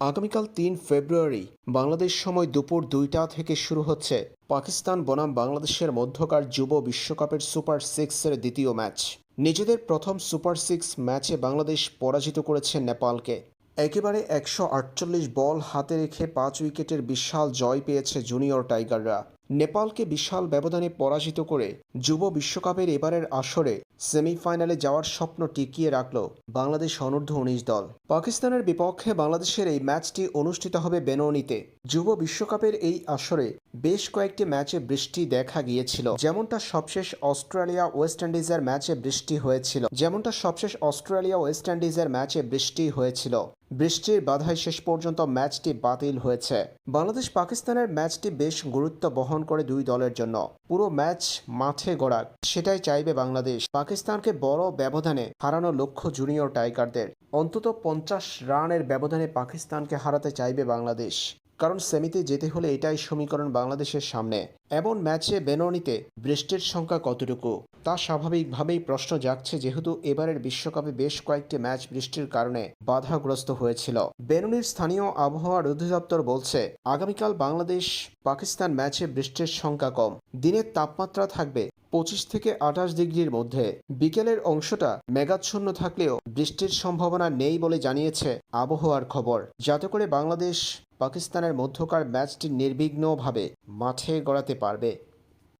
আগামীকাল তিন ফেব্রুয়ারি বাংলাদেশ সময় দুপুর দুইটা থেকে শুরু হচ্ছে পাকিস্তান বনাম বাংলাদেশের মধ্যকার যুব বিশ্বকাপের সুপার সিক্সের দ্বিতীয় ম্যাচ। নিজেদের প্রথম সুপার সিক্স ম্যাচে বাংলাদেশ পরাজিত করেছে নেপালকে। একেবারে একশো আটচল্লিশ বল হাতে রেখে পাঁচ উইকেটের বিশাল জয় পেয়েছে জুনিয়র টাইগাররা। নেপালকে বিশাল ব্যবধানে পরাজিত করে যুব বিশ্বকাপের এবারের আসরে সেমিফাইনালে যাওয়ার স্বপ্ন টিকিয়ে রাখল বাংলাদেশ অনূর্ধ্ব উনিশ দল। পাকিস্তানের বিপক্ষে বাংলাদেশের এই ম্যাচটি অনুষ্ঠিত হবে বেনৌনিতে যুব বিশ্বকাপের এই আসরে বেশ কয়েকটি ম্যাচে বৃষ্টি দেখা গিয়েছিল। যেমনটা সবশেষ অস্ট্রেলিয়া ওয়েস্ট ইন্ডিজের ম্যাচে বৃষ্টি হয়েছিল। যেমনটা সবশেষ অস্ট্রেলিয়া ওয়েস্ট ইন্ডিজের ম্যাচে বৃষ্টি হয়েছিল। বৃষ্টির বাধায় শেষ পর্যন্ত ম্যাচটি বাতিল হয়েছে। বাংলাদেশ পাকিস্তানের ম্যাচটি বেশ গুরুত্ব বহন করে দুই দলের জন্য। পুরো ম্যাচ মাঠে গড়াক সেটাই চাইবে বাংলাদেশ। পাকিস্তানকে বড় ব্যবধানে হারানো লক্ষ্য জুনিয়র টাইগারদের। অন্তত পঞ্চাশ রানের ব্যবধানে পাকিস্তানকে হারাতে চাইবে বাংলাদেশ। কারণ সেমিতে যেতে হলে এটাই সমীকরণ বাংলাদেশের সামনে। এমন ম্যাচে বেননিতে বৃষ্টির সংখ্যা কতটুকু? তা স্বাভাবিকভাবেই প্রশ্ন জাগছে, যেহেতু এবারের বিশ্বকাপে বেশ কয়েকটি ম্যাচ বৃষ্টির কারণে বাধাগ্রস্ত হয়েছিল। বেননির স্থানীয় আবহাওয়া অধিদপ্তর বলছে, আগামীকাল বাংলাদেশ পাকিস্তান ম্যাচে বৃষ্টির সংখ্যা কম। দিনের তাপমাত্রা থাকবে পঁচিশ থেকে আঠাশ ডিগ্রির মধ্যে। বিকেলের অংশটা মেঘাচ্ছন্ন থাকলেও বৃষ্টির সম্ভাবনা নেই বলে জানিয়েছে আবহাওয়ার খবর। যাতে করে বাংলাদেশ পাকিস্তানের মধ্যকার ম্যাচটি নির্বিঘ্নভাবে মাঠে গড়াতে পারবে।